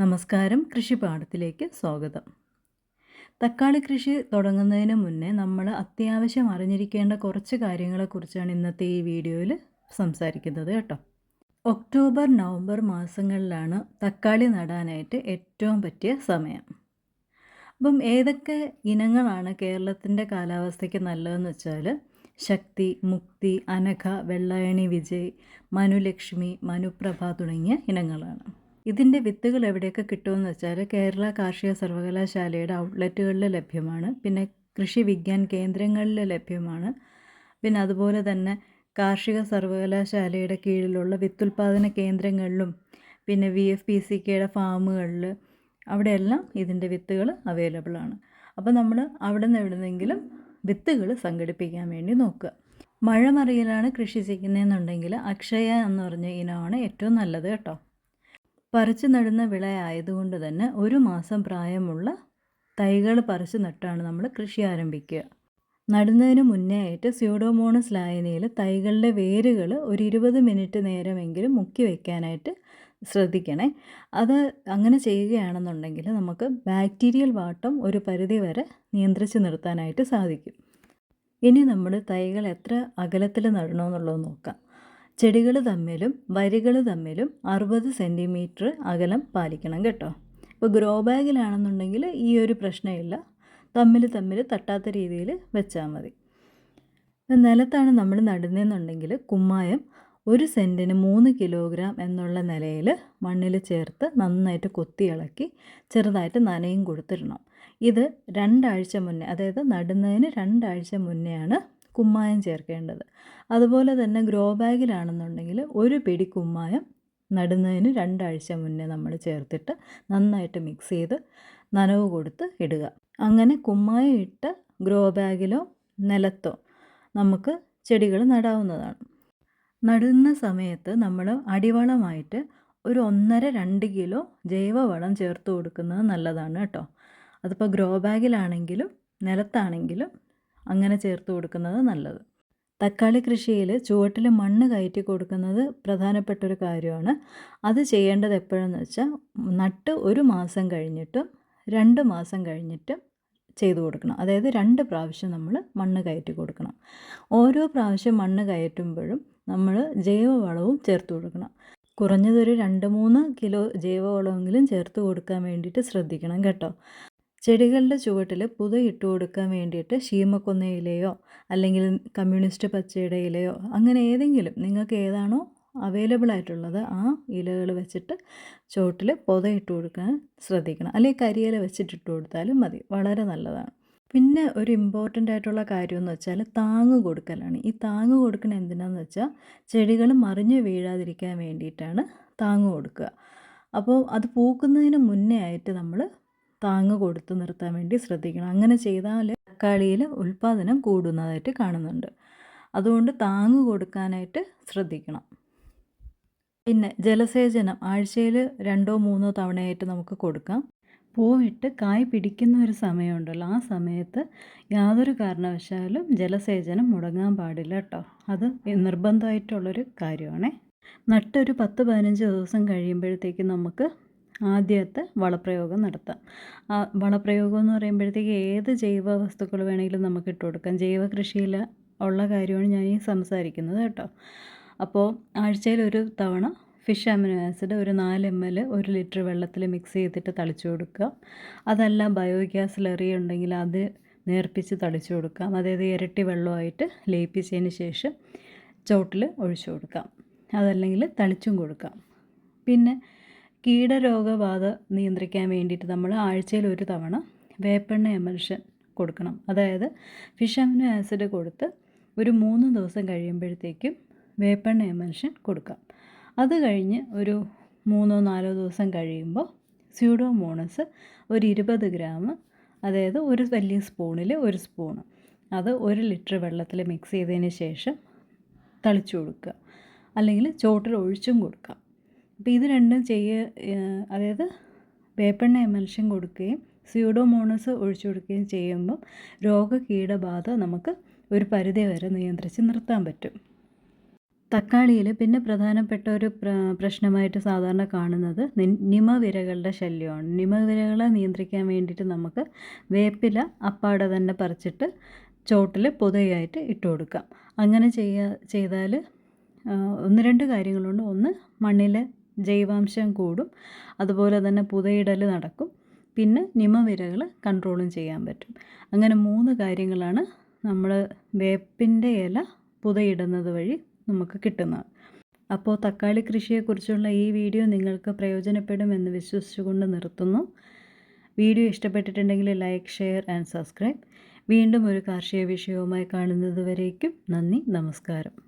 നമസ്കാരം. കൃഷിപാഠത്തിലേക്ക് സ്വാഗതം. തക്കാളി കൃഷി തുടങ്ങുന്നതിന് മുന്നേ നമ്മൾ അത്യാവശ്യം അറിഞ്ഞിരിക്കേണ്ട കുറച്ച് കാര്യങ്ങളെക്കുറിച്ചാണ് ഇന്നത്തെ ഈ വീഡിയോയിൽ സംസാരിക്കുന്നത് കേട്ടോ. ഒക്ടോബർ നവംബർ മാസങ്ങളിലാണ് തക്കാളി നടാനായിട്ട് ഏറ്റവും പറ്റിയ സമയം. അപ്പം ഏതൊക്കെ ഇനങ്ങളാണ് കേരളത്തിന്റെ കാലാവസ്ഥയ്ക്ക് നല്ലതെന്ന് വെച്ചാൽ ശക്തി മുക്തി അനഘ വെള്ളായണി വിജയ് മനുലക്ഷ്മി മനുപ്രഭ തുടങ്ങിയ ഇനങ്ങളാണ്. ഇതിന്റെ വിത്തുകൾ എവിടെയൊക്കെ കിട്ടുമെന്ന് വെച്ചാൽ കേരള കാർഷിക സർവകലാശാലയുടെ ഔട്ട്ലെറ്റുകളിൽ ലഭ്യമാണ്. പിന്നെ കൃഷി വിജ്ഞാൻ കേന്ദ്രങ്ങളിൽ ലഭ്യമാണ്. പിന്നെ അതുപോലെ തന്നെ കാർഷിക സർവകലാശാലയുടെ കീഴിലുള്ള വിത്തുൽപാദന കേന്ദ്രങ്ങളിലും പിന്നെ വി എഫ് പി സി കെയുടെ ഫാമുകളിൽ അവിടെയെല്ലാം ഇതിന്റെ വിത്തുകൾ അവൈലബിൾ ആണ്. അപ്പോൾ നമ്മൾ അവിടെ നിന്ന് എവിടുന്നെങ്കിലും വിത്തുകൾ സംഘടിപ്പിക്കാൻ വേണ്ടി നോക്കുക. മഴ കൃഷി ചെയ്യുന്നതെന്നുണ്ടെങ്കിൽ അക്ഷയ എന്ന് പറഞ്ഞ ഇനമാണ് ഏറ്റവും നല്ലത് കേട്ടോ. പറിച്ചു നടുന്ന വിളയായതുകൊണ്ട് തന്നെ ഒരു മാസം പ്രായമുള്ള തൈകൾ പറിച്ചു നട്ടാണ് നമ്മൾ കൃഷി ആരംഭിക്കുക. നടുന്നതിന് മുന്നേ ആയിട്ട് സ്യൂഡോമോണസ് ലായനിയിൽ തൈകളുടെ വേരുകൾ ഒരു ഇരുപത് മിനിറ്റ് നേരമെങ്കിലും മുക്കി വയ്ക്കാനായിട്ട് ശ്രദ്ധിക്കണേ. അത് അങ്ങനെ ചെയ്യുകയാണെന്നുണ്ടെങ്കിൽ നമുക്ക് ബാക്ടീരിയൽ വാട്ടം ഒരു പരിധി വരെ നിയന്ത്രിച്ച് നിർത്താനായിട്ട് സാധിക്കും. ഇനി നമ്മൾ തൈകൾ എത്ര അകലത്തിൽ നടണമെന്നുള്ളത് നോക്കാം. ചെടികൾ തമ്മിലും വരികൾ തമ്മിലും അറുപത് സെന്റിമീറ്റർ അകലം പാലിക്കണം കേട്ടോ. ഇപ്പോൾ ഗ്രോ ബാഗിലാണെന്നുണ്ടെങ്കിൽ ഈ ഒരു പ്രശ്നമില്ല. തമ്മിൽ തമ്മിൽ തട്ടാത്ത രീതിയിൽ വെച്ചാൽ മതി. നിലത്താണ് നമ്മൾ നടുന്നതെന്നുണ്ടെങ്കിൽ കുമ്മായം ഒരു സെന്റിന് മൂന്ന് കിലോഗ്രാം എന്നുള്ള നിലയിൽ മണ്ണിൽ ചേർത്ത് നന്നായിട്ട് കൊത്തി ഇളക്കി ചെറുതായിട്ട് നനയും കൊടുത്തിടണം. ഇത് രണ്ടാഴ്ച മുന്നേ അതായത് നടുന്നതിന് രണ്ടാഴ്ച മുന്നെയാണ് കുമ്മായം ചേർക്കേണ്ടത്. അതുപോലെ തന്നെ ഗ്രോ ബാഗിലാണെന്നുണ്ടെങ്കിൽ ഒരു പിടി കുമ്മായം നടുന്നതിന് രണ്ടാഴ്ച മുന്നേ നമ്മൾ ചേർത്തിട്ട് നന്നായിട്ട് മിക്സ് ചെയ്ത് നനവ് കൊടുത്ത് ഇടുക. അങ്ങനെ കുമ്മായം ഇട്ട് ഗ്രോ ബാഗിലോ നിലത്തോ നമുക്ക് ചെടികൾ നടാവുന്നതാണ്. നടുന്ന സമയത്ത് നമ്മൾ അടിവളമായിട്ട് ഒരു ഒന്നര രണ്ട് കിലോ ജൈവവളം ചേർത്ത് കൊടുക്കുന്നത് നല്ലതാണ് കേട്ടോ. അതിപ്പോൾ ഗ്രോ ബാഗിലാണെങ്കിലും നിലത്താണെങ്കിലും അങ്ങനെ ചേർത്ത് കൊടുക്കുന്നത് നല്ലത്. തക്കാളി കൃഷിയിൽ ചുവട്ടിൽ മണ്ണ് കയറ്റി കൊടുക്കുന്നത് പ്രധാനപ്പെട്ട ഒരു കാര്യമാണ്. അത് ചെയ്യേണ്ടത് എപ്പോഴെന്ന് വെച്ചാൽ നട്ട് ഒരു മാസം കഴിഞ്ഞിട്ടും രണ്ട് മാസം കഴിഞ്ഞിട്ടും ചെയ്തു കൊടുക്കണം. അതായത് രണ്ട് പ്രാവശ്യം നമ്മൾ മണ്ണ് കയറ്റി കൊടുക്കണം. ഓരോ പ്രാവശ്യം മണ്ണ് കയറ്റുമ്പോഴും നമ്മൾ ജൈവവളവും ചേർത്ത് കൊടുക്കണം. കുറഞ്ഞതൊരു രണ്ട് മൂന്ന് കിലോ ജൈവവളമെങ്കിലും ചേർത്ത് കൊടുക്കാൻ വേണ്ടിയിട്ട് ശ്രദ്ധിക്കണം കേട്ടോ. ചെടികളുടെ ചുവട്ടിൽ പുത ഇട്ട് കൊടുക്കാൻ വേണ്ടിയിട്ട് ശീമക്കൊന്ന ഇലയോ അല്ലെങ്കിൽ കമ്മ്യൂണിസ്റ്റ് പച്ചയുടെ ഇലയോ അങ്ങനെ ഏതെങ്കിലും നിങ്ങൾക്ക് ഏതാണോ അവൈലബിൾ ആയിട്ടുള്ളത് ആ ഇലകൾ വെച്ചിട്ട് ചുവട്ടിൽ പുത ഇട്ട് കൊടുക്കാൻ ശ്രദ്ധിക്കണം. അല്ലെങ്കിൽ കരിയില വെച്ചിട്ട് ഇട്ട് കൊടുത്താലും മതി. വളരെ നല്ലതാണ്. പിന്നെ ഒരു ഇമ്പോർട്ടന്റ് ആയിട്ടുള്ള കാര്യം എന്ന് വെച്ചാൽ താങ്ങ് കൊടുക്കലാണ്. ഈ താങ്ങ് കൊടുക്കണ എന്തിനാന്ന് വെച്ചാൽ ചെടികൾ മറിഞ്ഞ് വീഴാതിരിക്കാൻ വേണ്ടിയിട്ടാണ് താങ്ങ് കൊടുക്കുക. അപ്പോൾ അത് പൂക്കുന്നതിന് മുന്നേ ആയിട്ട് നമ്മൾ താങ്ങ് കൊടുത്ത് നിർത്താൻ വേണ്ടി ശ്രദ്ധിക്കണം. അങ്ങനെ ചെയ്താൽ തക്കാളിയിൽ ഉൽപ്പാദനം കൂടുന്നതായിട്ട് കാണുന്നുണ്ട്. അതുകൊണ്ട് താങ്ങ് കൊടുക്കാനായിട്ട് ശ്രദ്ധിക്കണം. പിന്നെ ജലസേചനം. ആഴ്ചയിൽ രണ്ടോ മൂന്നോ തവണയായിട്ട് നമുക്ക് കൊടുക്കാം. പൂവിട്ട് കായ് പിടിക്കുന്ന ഒരു സമയമുണ്ടല്ലോ. ആ സമയത്ത് യാതൊരു കാരണവശാലും ജലസേചനം മുടങ്ങാൻ പാടില്ല കേട്ടോ അത് നിർബന്ധമായിട്ടുള്ളൊരു കാര്യമാണേ. നട്ടൊരു പത്ത് പതിനഞ്ച് ദിവസം കഴിയുമ്പോഴത്തേക്ക് നമുക്ക് ആദ്യത്തെ വളപ്രയോഗം നടത്താം. വളപ്രയോഗം എന്ന് പറയുമ്പോഴത്തേക്ക് ഏത് ജൈവ വസ്തുക്കൾ വേണമെങ്കിലും നമുക്ക് ഇട്ട് കൊടുക്കാം. ജൈവ കൃഷിയിൽ ഉള്ള കാര്യമാണ് ഞാൻ ഈ സംസാരിക്കുന്നത് കേട്ടോ. അപ്പോൾ ആഴ്ചയിൽ ഒരു തവണ ഫിഷ് അമിനോ ആസിഡ് ഒരു നാല് എം എൽ ഒരു ലിറ്റർ വെള്ളത്തിൽ മിക്സ് ചെയ്തിട്ട് തളിച്ചു കൊടുക്കുക. അതല്ല ബയോഗ്യാസ് ലറി ഉണ്ടെങ്കിൽ അത് നേർപ്പിച്ച് തളിച്ചു കൊടുക്കാം. അതായത് ഇരട്ടി വെള്ളമായിട്ട് ലയിപ്പിച്ചതിന് ശേഷം ചോട്ടിൽ ഒഴിച്ചു കൊടുക്കാം. അതല്ലെങ്കിൽ തളിച്ചും കൊടുക്കാം. പിന്നെ കീടരോഗബാധ നിയന്ത്രിക്കാൻ വേണ്ടിയിട്ട് നമ്മൾ ആഴ്ചയിൽ ഒരു തവണ വേപ്പെണ്ണ എമൽഷൻ കൊടുക്കണം. അതായത് ഫിഷ് അമിനോ ആസിഡ് കൊടുത്ത് ഒരു മൂന്ന് ദിവസം കഴിയുമ്പോഴത്തേക്കും വേപ്പെണ്ണ എമൽഷൻ കൊടുക്കാം. അത് കഴിഞ്ഞ് ഒരു മൂന്നോ നാലോ ദിവസം കഴിയുമ്പോൾ സ്യൂഡോമോണസ് ഒരു ഇരുപത് ഗ്രാം അതായത് ഒരു വലിയ സ്പൂണിൽ ഒരു സ്പൂണ് അത് ഒരു ലിറ്റർ വെള്ളത്തിൽ മിക്സ് ചെയ്തതിന് ശേഷം തളിച്ചു കൊടുക്കുക. അല്ലെങ്കിൽ ചോട്ടിൽ ഒഴിച്ചും കൊടുക്കാം. അപ്പോൾ ഇത് രണ്ടും ചെയ്യുക അതായത് വേപ്പെണ്ണ എമൽഷൻ കൊടുക്കുകയും സ്യൂഡോമോണസ് ഒഴിച്ചു കൊടുക്കുകയും ചെയ്യുമ്പം രോഗകീടബാധ നമുക്ക് ഒരു പരിധി വരെ നിയന്ത്രിച്ച് നിർത്താൻ പറ്റും. തക്കാളിയിൽ പിന്നെ പ്രധാനപ്പെട്ട ഒരു പ്രശ്നമായിട്ട് സാധാരണ കാണുന്നത് നിമവിരകളുടെ ശല്യമാണ്. നിമവിരകളെ നിയന്ത്രിക്കാൻ വേണ്ടിയിട്ട് നമുക്ക് വേപ്പില അപ്പാടെ തന്നെ പറിച്ചിട്ട് ചോട്ടിൽ പൊതയായിട്ട് ഇട്ട് കൊടുക്കാം. അങ്ങനെ ചെയ്യുക ചെയ്താൽ ഒന്ന് രണ്ട് കാര്യങ്ങളുണ്ട്. ഒന്ന് മണ്ണിലെ ജൈവാംശം കൂടും. അതുപോലെ തന്നെ പുതയിടൽ നടക്കും. പിന്നെ നിമവിരകൾ കൺട്രോളും ചെയ്യാൻ പറ്റും. അങ്ങനെ മൂന്ന് കാര്യങ്ങളാണ് നമ്മൾ വേപ്പിന്റെ ഇല പുതയിടുന്നത് വഴി നമുക്ക് കിട്ടുന്നത്. അപ്പോൾ തക്കാളി കൃഷിയെക്കുറിച്ചുള്ള ഈ വീഡിയോ നിങ്ങൾക്ക് പ്രയോജനപ്പെടുമെന്ന് വിശ്വസിച്ചുകൊണ്ട് നിർത്തുന്നു. വീഡിയോ ഇഷ്ടപ്പെട്ടിട്ടുണ്ടെങ്കിൽ ലൈക്ക് ഷെയർ ആൻഡ് സബ്സ്ക്രൈബ്. വീണ്ടും ഒരു കാർഷിക വിഷയവുമായി കാണുന്നത് വരേക്കും നന്ദി നമസ്കാരം.